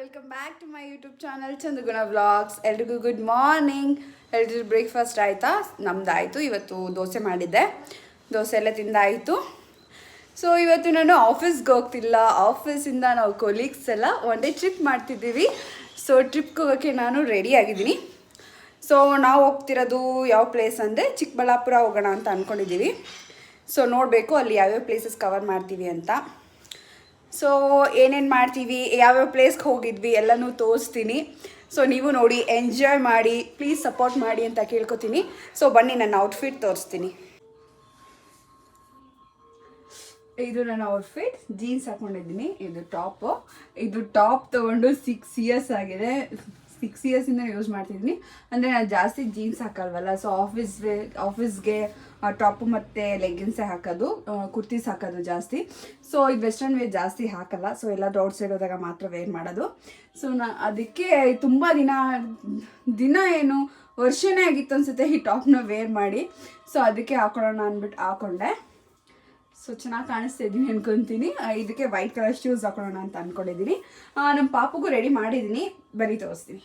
Welcome back to my YouTube channel Chandraguna vlogs ಎಲ್ರಿಗೂ good morning ಎಲ್ರಿಗೂ breakfast ಆಯಿತಾ? ನಮ್ದಾಯಿತು ಇವತ್ತು ದೋಸೆ ಮಾಡಿದ್ದೆ. ದೋಸೆ ಎಲ್ಲ ತಿಂದಾಯಿತು. ಸೊ ಇವತ್ತು ನಾನು ಆಫೀಸ್ಗೆ ಹೋಗ್ತಿಲ್ಲ. ಆಫೀಸಿಂದ ನಾವು ಕೊಲೀಗ್ಸ್ ಎಲ್ಲ ಒನ್ ಡೇ ಟ್ರಿಪ್ ಮಾಡ್ತಿದ್ದೀವಿ. ಸೊ ಟ್ರಿಪ್ಗೆ ಹೋಗೋಕ್ಕೆ ನಾನು ರೆಡಿ ಆಗಿದ್ದೀನಿ. ಸೊ ನಾವು ಹೋಗ್ತಿರೋದು ಯಾವ ಪ್ಲೇಸ್ ಅಂದರೆ ಚಿಕ್ಕಬಳ್ಳಾಪುರ ಹೋಗೋಣ ಅಂತ ಅಂದ್ಕೊಂಡಿದ್ದೀವಿ ಸೊ ನೋಡಬೇಕು ಅಲ್ಲಿ ಯಾವ್ಯಾವ ಪ್ಲೇಸಸ್ ಕವರ್ ಮಾಡ್ತೀವಿ ಅಂತ. ಸೊ ಏನೇನು ಮಾಡ್ತೀವಿ, ಯಾವ್ಯಾವ ಪ್ಲೇಸ್ಗೆ ಹೋಗಿದ್ವಿ ಎಲ್ಲನೂ ತೋರಿಸ್ತೀನಿ. ಸೊ ನೀವು ನೋಡಿ ಎಂಜಾಯ್ ಮಾಡಿ ಪ್ಲೀಸ್ ಸಪೋರ್ಟ್ ಮಾಡಿ ಅಂತ ಕೇಳ್ಕೊತೀನಿ. ಸೊ ಬನ್ನಿ, ನನ್ನ ಔಟ್ಫಿಟ್ ತೋರಿಸ್ತೀನಿ. ಇದು ನನ್ನ ಔಟ್ಫಿಟ್ ಜೀನ್ಸ್ ಹಾಕೊಂಡಿದ್ದೀನಿ. ಇದು ಟಾಪು ಇದು ಟಾಪ್ ತೊಗೊಂಡು ಸಿಕ್ಸ್ ಇಯರ್ಸ್ ಆಗಿದೆ. ಸಿಕ್ಸ್ ಇಯರ್ಸಿಂದ ಯೂಸ್ ಮಾಡ್ತಿದ್ದೀನಿ ಅಂದರೆ ನಾನು ಜಾಸ್ತಿ ಜೀನ್ಸ್ ಹಾಕಲ್ವಲ್ಲ ಸೊ ಆಫೀಸ್ ಆಫೀಸ್ಗೆ ಟಾಪು ಮತ್ತು ಲೆಗ್ಗಿನ್ಸೇ ಹಾಕೋದು ಕುರ್ತೀಸ್ ಹಾಕೋದು ಜಾಸ್ತಿ. ಸೊ ಈ ವೆಸ್ಟರ್ನ್ ವೇರ್ ಜಾಸ್ತಿ ಹಾಕಲ್ಲ ಸೊ ಎಲ್ಲಾದರೂ ಔಟ್ ಸೈಡ್ ಹೋದಾಗ ಮಾತ್ರ ವೇರ್ ಮಾಡೋದು. ಸೊ ನಾ, ಅದಕ್ಕೆ ತುಂಬ ದಿನ ದಿನ ಏನು, ವರ್ಷನೇ ಆಗಿತ್ತು ಅನ್ಸುತ್ತೆ ಈ ಟಾಪ್ನ ವೇರ್ ಮಾಡಿ. ಸೊ ಅದಕ್ಕೆ ಹಾಕೊಳ್ಳೋಣ ಅಂದ್ಬಿಟ್ಟು ಹಾಕೊಂಡೆ. ಸೊ ಚೆನ್ನಾಗಿ ಕಾಣಿಸ್ತಾ ಇದ್ದೀನಿ ಅನ್ಕೊಂತೀನಿ. ಇದಕ್ಕೆ ವೈಟ್ ಕಲರ್ ಶೂಸ್ ಹಾಕೊಳ್ಳೋಣ ಅಂತ ಅನ್ಕೊಂಡಿದ್ದೀನಿ ನಮ್ಮ ಪಾಪಗೂ ರೆಡಿ ಮಾಡಿದ್ದೀನಿ ಬರಿ ತೋರಿಸ್ತೀನಿ.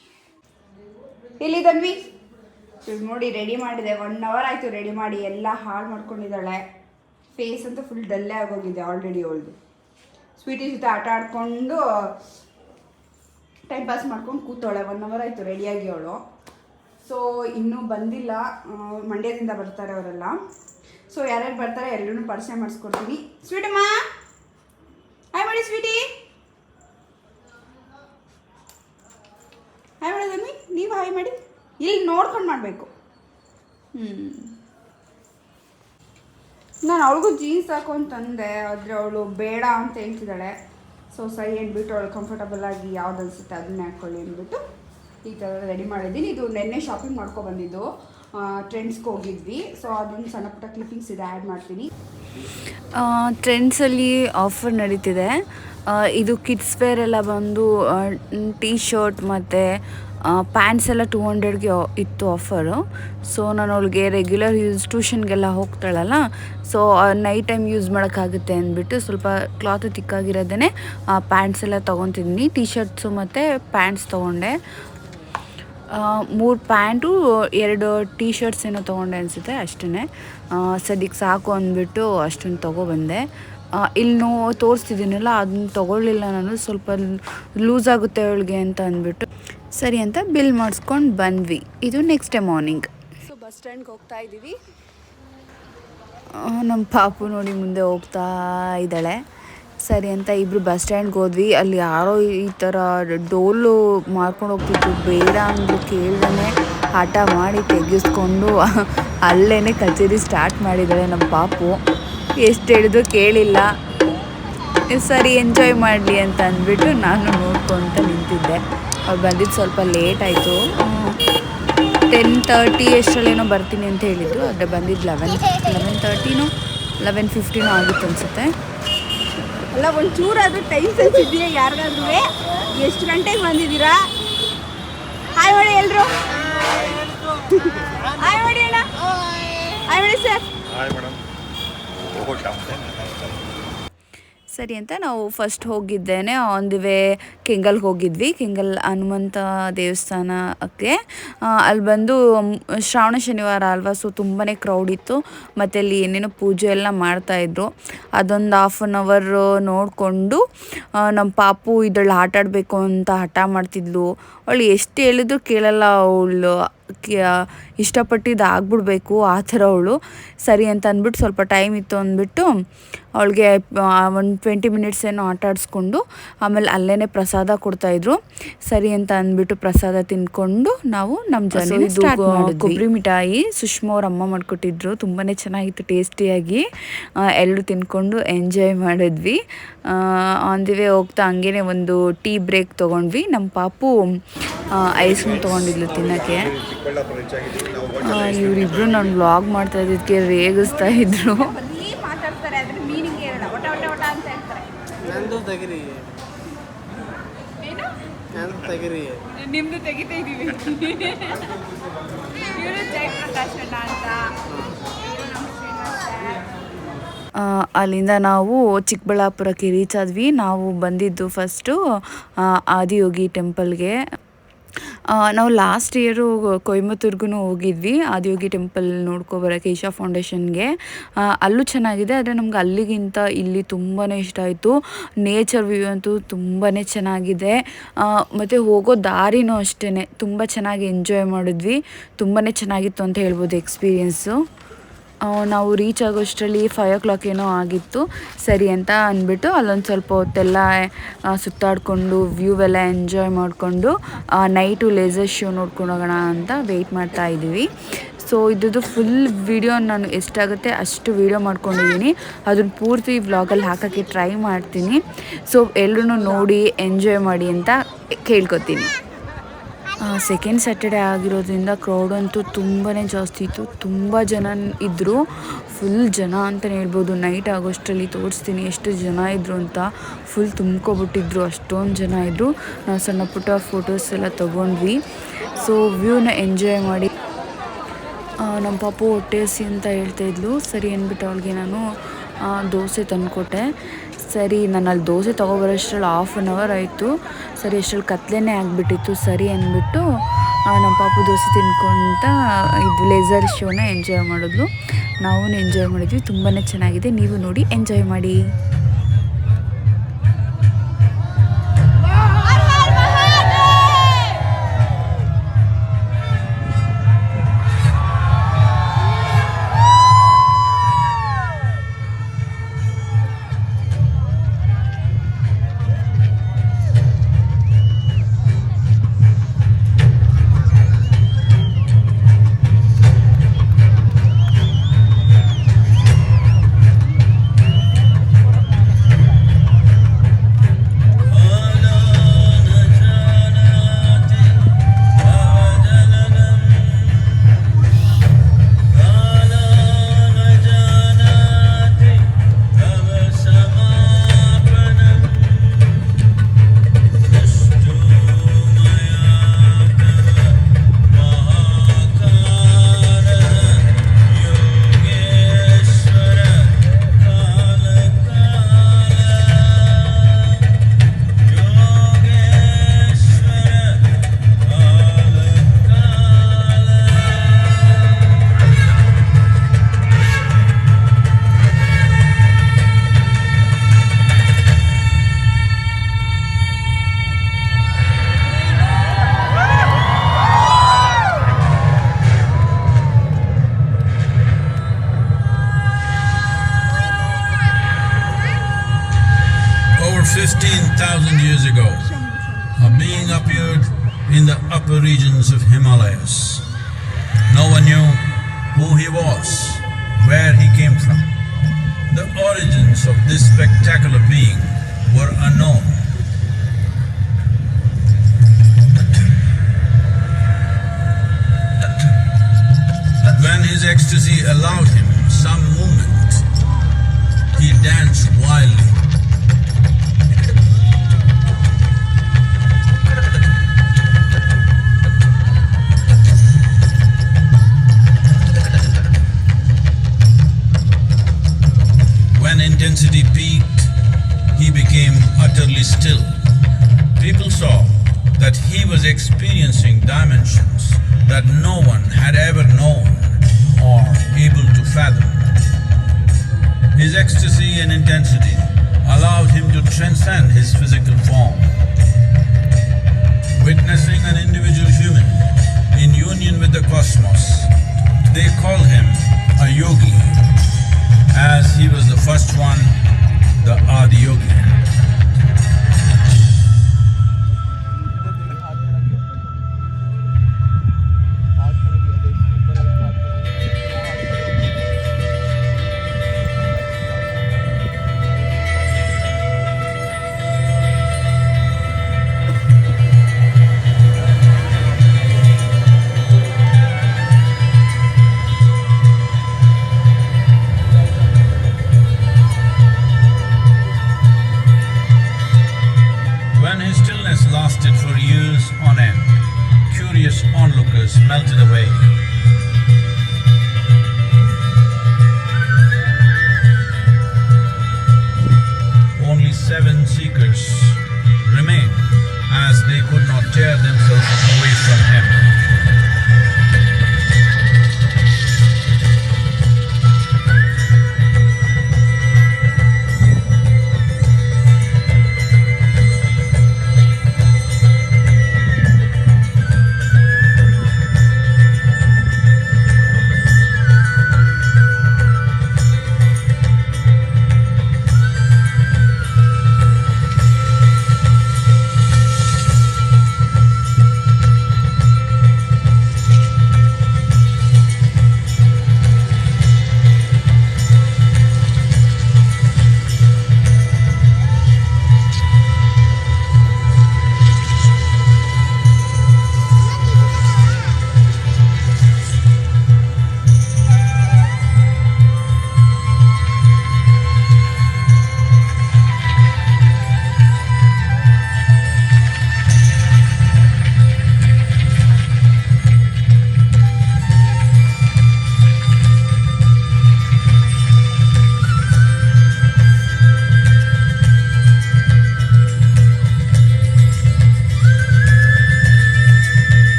ಇಲ್ಲಿ ತನ್ವಿ? ನೋಡಿ ರೆಡಿ ಮಾಡಿದೆ. ಒನ್ ಅವರ್ ಆಯಿತು ರೆಡಿ ಮಾಡಿ. ಎಲ್ಲ ಹಾಳು ಮಾಡ್ಕೊಂಡಿದ್ದಾಳೆ. ಫೇಸ್ ಅಂತೂ ಫುಲ್ ಡಲ್ಲೇ ಆಗೋಗಿದೆ ಆಲ್ರೆಡಿ ಅವಳದು. ಸ್ವೀಟಿ ಜೊತೆ ಆಟ ಆಡಿಕೊಂಡು ಟೈಮ್ ಪಾಸ್ ಮಾಡ್ಕೊಂಡು ಕೂತವಳೆ. ಒನ್ ಅವರ್ ಆಯಿತು ರೆಡಿಯಾಗಿ ಅವಳು. ಸೊ ಇನ್ನೂ ಬಂದಿಲ್ಲ. ಮಂಡ್ಯದಿಂದ ಬರ್ತಾರೆ ಅವರೆಲ್ಲ. ಸೊ ಯಾರ್ಯಾರು ಬರ್ತಾರೆ ಎಲ್ಲರೂ ಪರಿಚಯ ಮಾಡಿಸ್ಕೊಡ್ತೀನಿ. ಸ್ವೀಟಮ್ಮ ಹಾಯ್ ಮಾಡಿ ಸ್ವೀಟಿ ಹಾಯ್ ಮಾಡೋದಮ್ಮಿ ನೀವು ಹಾಯ್ ಮಾಡಿ. ಇಲ್ಲಿ ನೋಡ್ಕೊಂಡು ಮಾಡಬೇಕು. ಹ್ಞೂ ನಾನು ಅವಳಿಗೂ ಜೀನ್ಸ್ ಹಾಕು ಅಂತಂದೆ ಆದರೆ ಅವಳು ಬೇಡ ಅಂತ ಹೇಳ್ತಿದ್ದಾಳೆ. ಸೊ ಸರಿ ಅಂದ್ಬಿಟ್ಟು ಅವಳು ಕಂಫರ್ಟಬಲ್ ಆಗಿ ಯಾವ್ದು ಅನಿಸುತ್ತೆ ಅದನ್ನ ಹಾಕ್ಕೊಳ್ಳಿ ಅಂದ್ಬಿಟ್ಟು ಈ ಥರ ರೆಡಿ ಮಾಡಿದ್ದೀನಿ. ಇದು ನೆನ್ನೆ ಶಾಪಿಂಗ್ ಮಾಡ್ಕೊ ಬಂದಿದ್ದು. ಟ್ರೆಂಡ್ಸ್ಗೆ ಹೋಗಿದ್ವಿ. ಸೊ ಅದೊಂದು ಸಣ್ಣ ಪುಟ್ಟ ಕ್ಲಿಪ್ಪಿಂಗ್ಸ್ ಇದೆ ಆ್ಯಡ್ ಮಾಡ್ತೀನಿ. ಟ್ರೆಂಡ್ಸಲ್ಲಿ ಆಫರ್ ನಡೀತಿದೆ. ಇದು ಕಿಡ್ಸ್ ವೇರ್ ಎಲ್ಲ ಬಂದು ಟೀ ಶರ್ಟ್ ಮತ್ತು ಪ್ಯಾಂಟ್ಸ್ ಎಲ್ಲ ಟೂ ಹಂಡ್ರೆಡ್ಗೆ ಇತ್ತು ಆಫರು ಸೊ ನಾನು ಅವಳಿಗೆ ರೆಗ್ಯುಲರ್ ಯೂಸ್ ಟ್ಯೂಷನ್ಗೆಲ್ಲ ಹೋಗ್ತಾಳಲ್ಲ. ಸೊ ನೈಟ್ ಟೈಮ್ ಯೂಸ್ ಮಾಡೋಕ್ಕಾಗುತ್ತೆ ಅಂದ್ಬಿಟ್ಟು ಸ್ವಲ್ಪ ಕ್ಲಾತ್ ತಿಕ್ಕಾಗಿರೋದೇ ಪ್ಯಾಂಟ್ಸ್ ಎಲ್ಲ ತೊಗೊತಿದ್ದೀನಿ. ಟೀ ಶರ್ಟ್ಸು ಮತ್ತು ಪ್ಯಾಂಟ್ಸ್ ತೊಗೊಂಡೆ. ಮೂರು ಪ್ಯಾಂಟು ಎರಡು ಟೀ ಶರ್ಟ್ಸ್ ಏನೋ ತೊಗೊಂಡೆ ಅನಿಸುತ್ತೆ ಅಷ್ಟೇ ಸದ್ಯಕ್ಕೆ ಸಾಕು ಅಂದ್ಬಿಟ್ಟು ಅಷ್ಟನ್ನು ತೊಗೊಬಂದೆ. ಇಲ್ಲಿ ನೋ ತೋರಿಸ್ತಿದ್ದೀನಲ್ಲ ಅದನ್ನ ತೊಗೊಳ್ಳಿಲ್ಲ ನಾನು ಸ್ವಲ್ಪ ಲೂಸ್ ಆಗುತ್ತೆ ಅವಳಿಗೆ ಅಂತ ಅಂದ್ಬಿಟ್ಟು. ಸರಿ ಅಂತ ಬಿಲ್ ಮಾಡಿಸ್ಕೊಂಡು ಬಂದ್ವಿ. ಇದು next day morning so bus ಸ್ಟ್ಯಾಂಡ್ಗೆ ಹೋಗ್ತಾ ಇದ್ದೀವಿ. ನಮ್ಮ ಪಾಪು ನೋಡಿ ಮುಂದೆ ಹೋಗ್ತಾ ಇದ್ದಾಳೆ. ಸರಿ ಅಂತ ಇಬ್ಬರು ಬಸ್ ಸ್ಟ್ಯಾಂಡ್ಗೆ ಹೋದ್ವಿ. ಅಲ್ಲಿ ಯಾರೋ ಈ ಥರ ಡೋಲು ಮಾರ್ಕೊಂಡು ಹೋಗ್ತಿದ್ರು ಬೇಡ ಅಂದು ಕೇಳ್ದೇ ಹಠ ಮಾಡಿ ತೆಗೆಸ್ಕೊಂಡು ಅಲ್ಲೇ ಕಚೇರಿ ಸ್ಟಾರ್ಟ್ ಮಾಡಿದ್ದಾಳೆ ನಮ್ಮ ಪಾಪು. ಎಷ್ಟು ಹೇಳಿದ್ರು ಕೇಳಿಲ್ಲ. ಸರಿ ಎಂಜಾಯ್ ಮಾಡಲಿ ಅಂತ ಅಂದ್ಬಿಟ್ಟು ನಾನು ನೋಡ್ಕೊತ ನಿಂತಿದ್ದೆ. ಅವ್ರು ಬಂದಿದ್ದು ಸ್ವಲ್ಪ ಲೇಟ್ ಆಯಿತು. ಟೆನ್ ತರ್ಟಿ ಎಷ್ಟರಲ್ಲೇನೋ ಬರ್ತೀನಿ ಅಂತ ಹೇಳಿದ್ರು. ಆದರೆ ಬಂದಿದ್ದು ಲೆವೆನ್ ಲೆವೆನ್ ತರ್ಟಿನೂ ಲೆವೆನ್ ಫಿಫ್ಟಿನೂ ಆಗಿತ್ತು ಅನಿಸುತ್ತೆ. ಅಲ್ಲ ಒಂಚೂರಾದ್ರೂ ಟೈಮ್ ಸೆನ್ಸ್ ಇದೆಯಾ ಯಾರಿಗಾದ್ರೂ ಎಷ್ಟು ಗಂಟೆಗೆ ಬಂದಿದ್ದೀರಾ? ಹಾಯ್ ಮಾಡಿ ಎಲ್ರು ಹಾಯ್ ಮಾಡಿ ಅಣ್ಣ ಹಾಯ್ ಮಾಡಿ ಸರ್ ಹಾಯ್ ಮೇಡಮ್ ಹೋಗೋಟ ಸರಿ ಅಂತ ನಾವು ಫಸ್ಟ್ ಹೋಗಿದ್ದೇನೆ ಆನ್ ದಿ ವೇ ಕೆಂಗಲ್ಗೆ ಹೋಗಿದ್ವಿ. ಕೆಂಗಲ್ ಹನುಮಂತ ದೇವಸ್ಥಾನಕ್ಕೆ. ಅಲ್ಲಿ ಬಂದು ಶ್ರಾವಣ ಶನಿವಾರ ಅಲ್ವಾ ಸೊ ತುಂಬಾ ಕ್ರೌಡ್ ಇತ್ತು. ಮತ್ತು ಅಲ್ಲಿ ಏನೇನೋ ಪೂಜೆ ಎಲ್ಲ ಮಾಡ್ತಾಯಿದ್ರು ಅದೊಂದು ಹಾಫ್ ಆನ್ ಅವರ್ ನೋಡಿಕೊಂಡು ನಮ್ಮ ಪಾಪು ಇದರಲ್ಲಿ ಆಟಾಡಬೇಕು ಅಂತ ಹಠ ಮಾಡ್ತಿದ್ಲು. ಅವಳು ಎಷ್ಟು ಹೇಳಿದ್ರು ಕೇಳಲ್ಲ ಅವಳು. ಇಷ್ಟಪಟ್ಟಿದ್ದು ಆಗ್ಬಿಡ್ಬೇಕು ಆ ಥರ ಅವಳು. ಸರಿ ಅಂತ ಅಂದ್ಬಿಟ್ಟು ಸ್ವಲ್ಪ ಟೈಮ್ ಇತ್ತು ಅಂದ್ಬಿಟ್ಟು ಅವಳಿಗೆ ಒಂದು ಟ್ವೆಂಟಿ ಮಿನಿಟ್ಸ್ ಏನೋ ಆಟ ಆಡಿಸ್ಕೊಂಡು ಆಮೇಲೆ ಅಲ್ಲೇ ಪ್ರಸಾದ ಕೊಡ್ತಾಯಿದ್ರು ಸರಿ ಅಂತ ಅಂದ್ಬಿಟ್ಟು ಪ್ರಸಾದ ತಿನ್ಕೊಂಡು ನಾವು ನಮ್ಮ ಜೊತೆ ಕೊಬ್ಬರಿ ಮಿಠಾಯಿ ಸುಷ್ಮಾ ಅವ್ರ ಅಮ್ಮ ಮಾಡಿಕೊಟ್ಟಿದ್ರು. ತುಂಬಾ ಚೆನ್ನಾಗಿತ್ತು ಟೇಸ್ಟಿಯಾಗಿ. ಎಲ್ಲರೂ ತಿನ್ಕೊಂಡು ಎಂಜಾಯ್ ಮಾಡಿದ್ವಿ. ಆನ್ ದಿ ವೇ ಹೋಗ್ತಾ ಹಂಗೇನೆ ಒಂದು ಟೀ ಬ್ರೇಕ್ ತೊಗೊಂಡ್ವಿ. ನಮ್ಮ ಪಾಪು ಐಸ್ ಕ್ರೀಮ್ ತೊಗೊಂಡಿದ್ಲು ತಿನ್ನೋಕ್ಕೆ. ಇವರಿಬ್ರು ನಾನು ಬ್ಲಾಗ್ ಮಾಡ್ತಾ ಇದ್ದಕ್ಕೆ ರೇಗಿಸ್ತಾ ಇದ್ರು. ಬರೀ ಮಾತಾಡ್ತಾರೆ ಅದ್ರ ಮೀನಿಂಗ್ ಹೇಳೋಣ ಒಟ ಒಟ ಒಟ ಅಂತ ಹೇಳ್ತಾರೆ. ನಂದು ತೆಗಿರಿ. ಏನು? ನಂದು ತೆಗಿರಿ. ನಿಮ್ದು ತೆಗಿತಾ ಇದೀವಿ ಜಯಪ್ರಕಾಶ್ ಅಣ್ಣ ಅಂತ. ಅಲ್ಲಿಂದ ನಾವು ಚಿಕ್ಕಬಳ್ಳಾಪುರಕ್ಕೆ ರೀಚ್ ಆದ್ವಿ. ನಾವು ಬಂದಿದ್ದು ಫಸ್ಟು ಆದಿಯೋಗಿ ಟೆಂಪಲ್ಗೆ ನಾವು ಲಾಸ್ಟ್ ಇಯರು ಕೊಯಮತ್ತೂರ್ಗೂ ಹೋಗಿದ್ವಿ, ಆದಿಯೋಗಿ ಟೆಂಪಲ್ ನೋಡ್ಕೊಬರೋಕ್ಕೆ ಈಶಾ ಫೌಂಡೇಶನ್ಗೆ ಅಲ್ಲೂ ಚೆನ್ನಾಗಿದೆ, ಆದರೆ ನಮ್ಗೆ ಅಲ್ಲಿಗಿಂತ ಇಲ್ಲಿ ತುಂಬಾ ಇಷ್ಟ ಆಯಿತು. ನೇಚರ್ ವ್ಯೂ ಅಂತೂ ತುಂಬಾ ಚೆನ್ನಾಗಿದೆ. ಮತ್ತು ಹೋಗೋ ದಾರಿನೂ ಅಷ್ಟೇ ತುಂಬ ಚೆನ್ನಾಗಿ ಎಂಜಾಯ್ ಮಾಡಿದ್ವಿ. ತುಂಬಾ ಚೆನ್ನಾಗಿತ್ತು ಅಂತ ಹೇಳ್ಬೋದು ಎಕ್ಸ್ಪೀರಿಯೆನ್ಸು ನಾವು ರೀಚ್ ಆಗೋಷ್ಟರಲ್ಲಿ ಫೈವ್ ಓ ಕ್ಲಾಕ್ ಏನೋ ಆಗಿತ್ತು. ಸರಿ ಅಂತ ಅಂದ್ಬಿಟ್ಟು ಅಲ್ಲೊಂದು ಸ್ವಲ್ಪ ಹೊತ್ತೆಲ್ಲ ಸುತ್ತಾಡಿಕೊಂಡು ವ್ಯೂ ಎಲ್ಲ ಎಂಜಾಯ್ ಮಾಡಿಕೊಂಡು ನೈಟು ಲೇಸರ್ ಶೋ ನೋಡ್ಕೊಂಡು ಹೋಗೋಣ ಅಂತ ವೆಯ್ಟ್ ಮಾಡ್ತಾ ಇದ್ದೀವಿ. ಸೊ ಇದ್ರದ್ದು ಫುಲ್ ವಿಡಿಯೋ ನಾನು ಎಷ್ಟಾಗುತ್ತೆ ಅಷ್ಟು ವೀಡಿಯೋ ಮಾಡ್ಕೊಂಡಿದ್ದೀನಿ. ಅದನ್ನ ಪೂರ್ತಿ ವ್ಲಾಗಲ್ಲಿ ಹಾಕೋಕ್ಕೆ ಟ್ರೈ ಮಾಡ್ತೀನಿ. ಸೊ ಎಲ್ಲರೂ ನೋಡಿ ಎಂಜಾಯ್ ಮಾಡಿ ಅಂತ ಕೇಳ್ಕೊತೀನಿ. ಸೆಕೆಂಡ್ ಸ್ಯಾಟರ್ಡೇ ಆಗಿರೋದ್ರಿಂದ ಕ್ರೌಡ್ ಅಂತೂ ತುಂಬಾ ಜಾಸ್ತಿ ಇತ್ತು. ತುಂಬ ಜನ ಇದ್ದರು ಫುಲ್ ಜನ ಅಂತಲೇ ಹೇಳ್ಬೋದು. ನೈಟ್ ಆಗೋಷ್ಟರಲ್ಲಿ ತೋರಿಸ್ತೀನಿ ಎಷ್ಟು ಜನ ಇದ್ದರು ಅಂತ. ಫುಲ್ ತುಂಬ್ಕೊಬಿಟ್ಟಿದ್ರು. ಅಷ್ಟೊಂದು ಜನ ಇದ್ದರು ನಾವು ಸಣ್ಣ ಪುಟ್ಟ ಫೋಟೋಸ್ ಎಲ್ಲ ತೊಗೊಂಡ್ವಿ. ಸೊ ವ್ಯೂನ ಎಂಜಾಯ್ ಮಾಡಿ. ನಮ್ಮ ಪಾಪು ಹೊಟ್ಟೆ ಹಸಿ ಅಂತ ಹೇಳ್ತಾಯಿದ್ಲು ಸರಿ ಅಂದ್ಬಿಟ್ಟು ಅವಳಿಗೆ ನಾನು ದೋಸೆ ತಂದುಕೊಟ್ಟೆ. ಸರಿ ನಾನು ಅಲ್ಲಿ ದೋಸೆ ತೊಗೊಬರೋಷ್ಟ್ರಲ್ಲಿ ಹಾಫ್ ಆನ್ ಅವರ್ ಆಯಿತು. ಸರಿ, ಅಷ್ಟ್ರಲ್ಲಿ ಕತ್ಲೆನೇ ಆಗಿಬಿಟ್ಟಿತ್ತು, ಸರಿ ಅಂದ್ಬಿಟ್ಟು ನಮ್ಮ ಪಾಪು ದೋಸೆ ತಿನ್ಕೊಂತ ಇದು ಲೇಸರ್ ಶೋನ ಎಂಜಾಯ್ ಮಾಡಿದ್ಲು. ನಾವು ಎಂಜಾಯ್ ಮಾಡಿದ್ವಿ ತುಂಬಾ ಚೆನ್ನಾಗಿದೆ. ನೀವು ನೋಡಿ ಎಂಜಾಯ್ ಮಾಡಿ. His ecstasy allowed him some movement, he danced wildly. When intensity peaked, he became utterly still. People saw that he was experiencing dimensions that no one had ever known or able to fathom. His ecstasy and intensity allowed him to transcend his physical form. Witnessing an individual human in union with the cosmos, they call him a yogi as he was the first one, the Adi Yogi.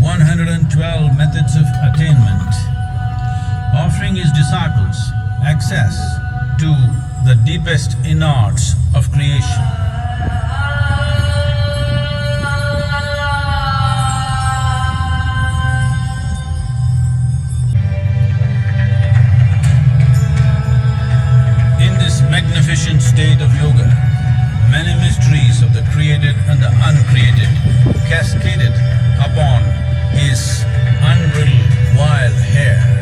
112 methods of attainment, offering his disciples access to the deepest innards of creation. In this magnificent state of yoga, many mysteries of the created and the uncreated cascaded upon his unruly wild hair.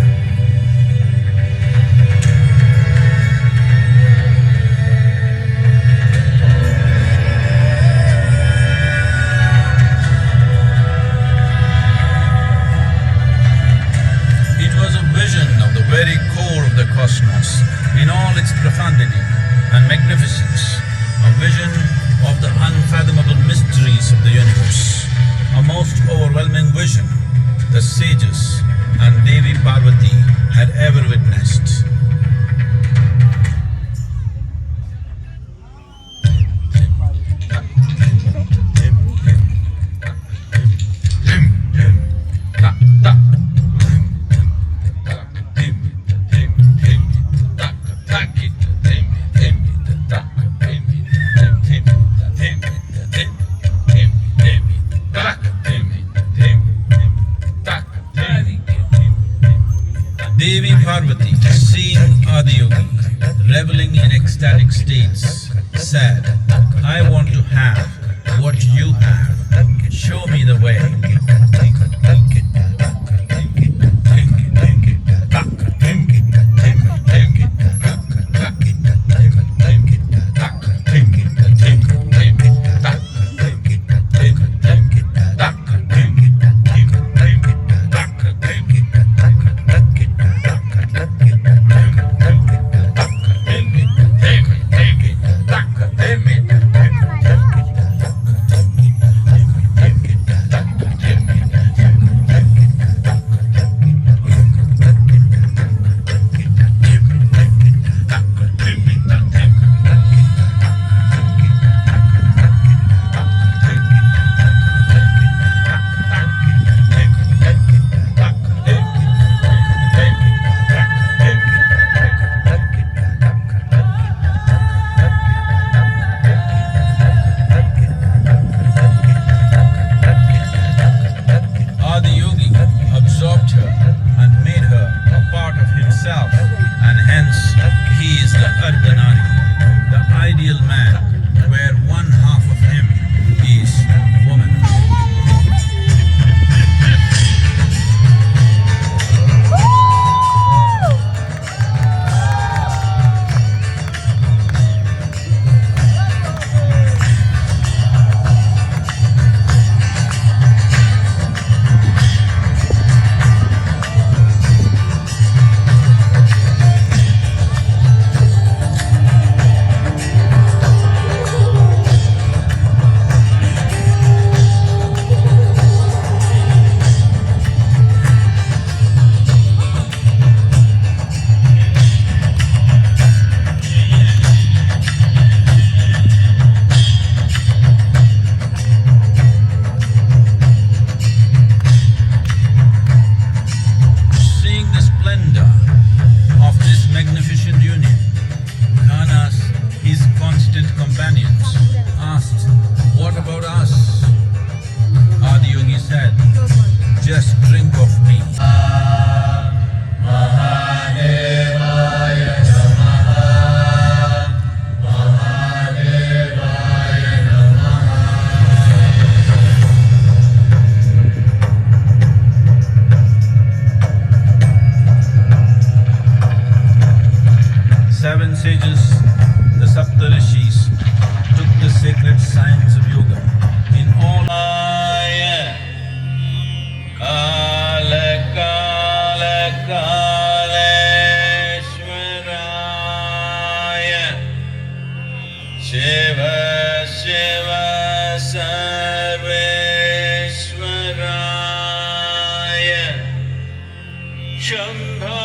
Shambhala.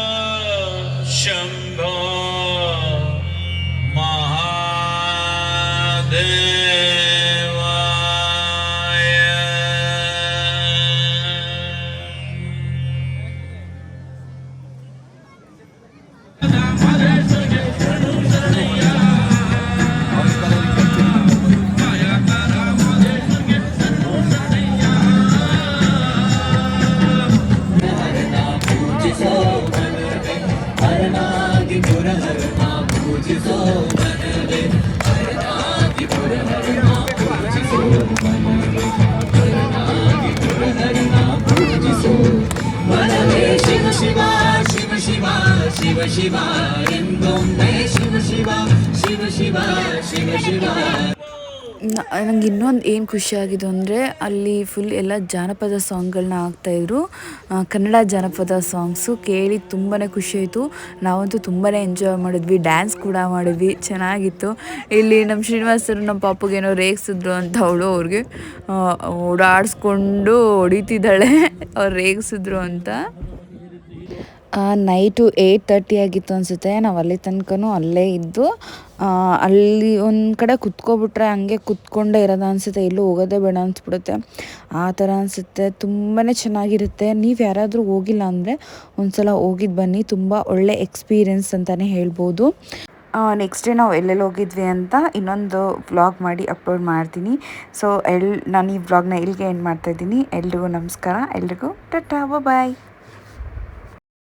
ನಂಗೆ ಇನ್ನೊಂದು ಏನು ಖುಷಿಯಾಗಿದ್ದು ಅಂದರೆ ಅಲ್ಲಿ full ಎಲ್ಲ ಜಾನಪದ ಸಾಂಗ್ಗಳನ್ನ ಹಾಕ್ತಾಯಿದ್ರು ಕನ್ನಡ ಜಾನಪದ songs ಕೇಳಿ ತುಂಬಾ ಖುಷಿಯಾಯಿತು ನಾವಂತೂ ತುಂಬಾ ಎಂಜಾಯ್ ಮಾಡಿದ್ವಿ ಡ್ಯಾನ್ಸ್ ಕೂಡ ಮಾಡಿದ್ವಿ, ಚೆನ್ನಾಗಿತ್ತು. ಇಲ್ಲಿ ನಮ್ಮ ಶ್ರೀನಿವಾಸರು ನಮ್ಮ ಪಾಪುಗೇನೋ ರೇಗಿಸಿದ್ರು ಅಂತ ಅವಳು ಅವ್ರಿಗೆ ಓಡಾಡಿಸ್ಕೊಂಡು ಹೊಡಿತಿದ್ದಾಳೆ. ಅವ್ರು ರೇಗಿಸಿದ್ರು ಅಂತ. ನೈಟು ಏಯ್ಟ್ ತರ್ಟಿ ಆಗಿತ್ತು ಅನಿಸುತ್ತೆ. ನಾವು ಅಲ್ಲಿ ತನಕನೂ ಅಲ್ಲೇ ಇದ್ದು ಅಲ್ಲಿ ಒಂದು ಕಡೆ ಕುತ್ಕೊಬಿಟ್ರೆ ಹಂಗೆ ಕುತ್ಕೊಂಡೇ ಇರೋದು ಅನಿಸುತ್ತೆ. ಎಲ್ಲೂ ಹೋಗೋದೇ ಬೇಡ ಅನಿಸ್ಬಿಡುತ್ತೆ. ಆ ಥರ ಅನಿಸುತ್ತೆ. ತುಂಬಾ ಚೆನ್ನಾಗಿರುತ್ತೆ. ನೀವು ಯಾರಾದರೂ ಹೋಗಿಲ್ಲ ಅಂದರೆ ಒಂದ್ಸಲ ಹೋಗಿದ್ದು ಬನ್ನಿ. ತುಂಬ ಒಳ್ಳೆ ಎಕ್ಸ್ಪೀರಿಯನ್ಸ್ ಅಂತಲೇ ಹೇಳ್ಬೋದು. ನೆಕ್ಸ್ಟ್ ಡೇ ನಾವು ಎಲ್ಲೆಲ್ಲಿ ಹೋಗಿದ್ವಿ ಅಂತ ಇನ್ನೊಂದು ವ್ಲಾಗ್ ಮಾಡಿ ಅಪ್ಲೋಡ್ ಮಾಡ್ತೀನಿ. ಸೊ ಎಲ್, ನಾನು ಈ ವ್ಲಾಗ್ನ ಇಲ್ಲಿಗೆ ಎಂಡ್ ಮಾಡ್ತಾಯಿದ್ದೀನಿ ಎಲ್ರಿಗೂ ನಮಸ್ಕಾರ. ಎಲ್ರಿಗೂ ಟಟಾ ಬಾಯ್